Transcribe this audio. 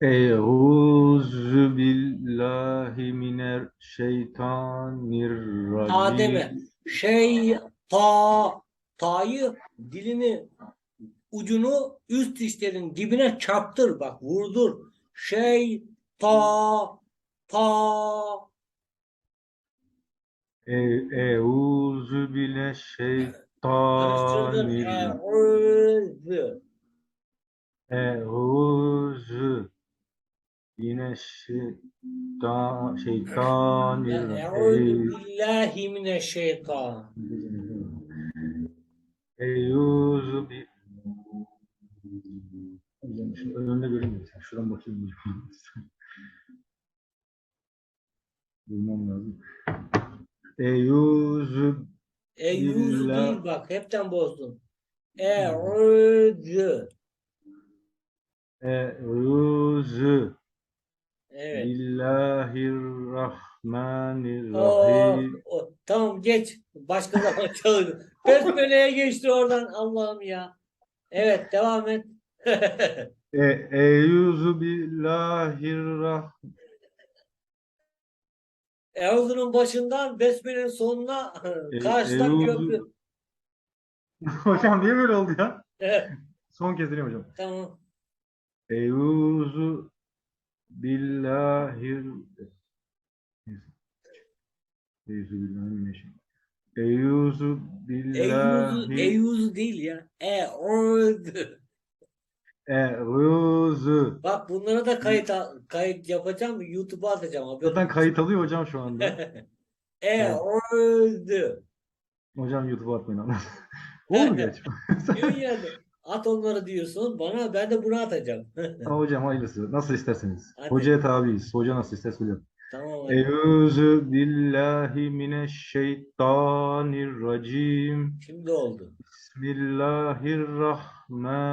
Euzu billahi Ta mineşşeytanirracim. deme. Şey ta ta'yı dilini ucunu üst dişlerin dibine çarptır bak vurdur. Şey ta ta Euzu karıştırdın. bineşşeytanirracim. Eûzü. Euzu bineşşeytan şeytanirracim. Eûzü billahi mineşşeytan. Euzu bi önünde görünmüyor. Şuradan bakayım. Bulmam lazım. Euzu Billah. değil bak hepten bozdun. Eûzü. Euzu Evet. O, Bismillahirrahmanirrahim. o, tamam geç. Başka zaman çalın. Besmele'ye geçti oradan Allah'ım ya. Evet devam et. E, Euzu billahirrahmanirrahim. Eûzü'nün başından Besmele'nin sonuna E, karşıdan Eûzü- köprü. Hocam niye böyle oldu ya? Evet, Son kez hocam. tamam. Euzu billahir Euzu billahi mineşşeytanirracim. Euzu billahi Eûzü değil ya. Eûzü. Euzu Bak bunlara da kayıt kayıt yapacağım. YouTube'a atacağım. haberin Zaten kayıt alıyor hocam şu anda. Eûzü. Hocam YouTube'a atmayın ama. Olur mu geç? Diyor yani. At onları diyorsun bana ben de bunu atacağım. Hocam hayırlısı. Nasıl isterseniz. Hadi. Hocaya tabiiz. Hoca nasıl isterse biliyorum. tamam hadi. Euzu billahi mineşşeytanirracim. Şimdi oldu. Bismillahirrahmanirrahim.